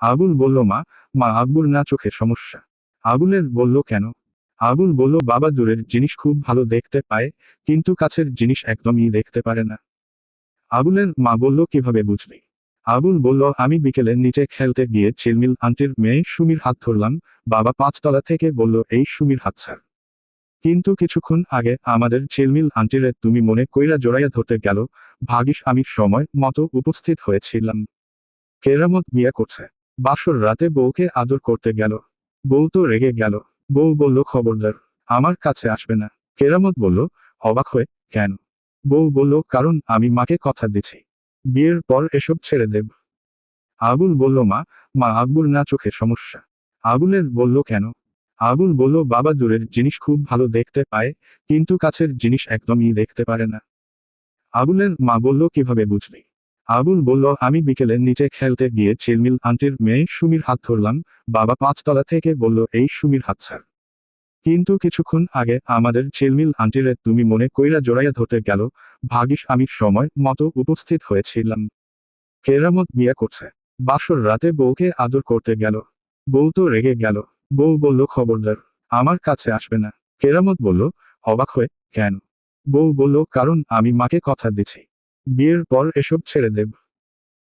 আবুল বলল, মা মা আব্বুর না চোখে সমস্যা। আবুলের বলল, কেন? আবুল বলল, বাবা দূরের জিনিস খুব ভালো দেখতে পায়, কিন্তু কাছের জিনিস একদমই দেখতে পারে না। আবুলের মা বলল, কীভাবে বুঝলি? আবুল বলল, আমি বিকেলে নিচে খেলতে গিয়ে চিলমিল আন্টির মেয়ে সুমির হাত ধরলাম। বাবা পাঁচতলা থেকে বলল, এই সুমির হাত ছাড়। কিন্তু কিছুক্ষণ আগে আমাদের চিলমিল আন্টিরে তুমি মনে কইরা জোড়াইয়া ধরতে গেল। ভাগিস আমি সময় মতো উপস্থিত হয়েছিলাম। কেরামত বিয়া করছে। বাসর রাতে বউকে আদর করতে গেল। বউ তো রেগে গেল। বউ বলল, খবরদার, আমার কাছে আসবে না। কেরামত বলল, অবাক হয়ে, কেন? বউ বলল, কারণ আমি মাকে কথা দিছি বিয়ের পর এসব ছেড়ে দেব। আবুল বলল, মা মা, আব্বুর না চোখে সমস্যা। আবুলের বলল, কেন? আবুল বলল, বাবা দূরের জিনিস খুব ভালো দেখতে পায়, কিন্তু কাছের জিনিস একদমই দেখতে পারে না। আবুলের মা বলল, কীভাবে বুঝলি? আবুল বলল, আমি বিকেলে নিচে খেলতে গিয়ে চিলমিল আন্টির মেয়ে সুমির হাত ধরলাম। বাবা পাঁচতলা থেকে বলল, এই সুমির হাত ছাড়। কিন্তু কিছুক্ষণ আগে আমাদের চিলমিল আন্টিরে তুমি মনে কইরা জোড়াইয়া ধরতে গেল, ভাগিস, আমি সময় মতো উপস্থিত হয়েছিলাম। কেরামত বিয়ে করছে। বাসর রাতে বউকে আদর করতে গেল। বউ তো রেগে গেল। বউ বলল, খবরদার, আমার কাছে আসবে না। কেরামত বলল, অবাক হয়ে, কেন? বউ বলল, কারণ আমি মাকে কথা দিছি। বিয়ের পর এসব ছেড়ে দেব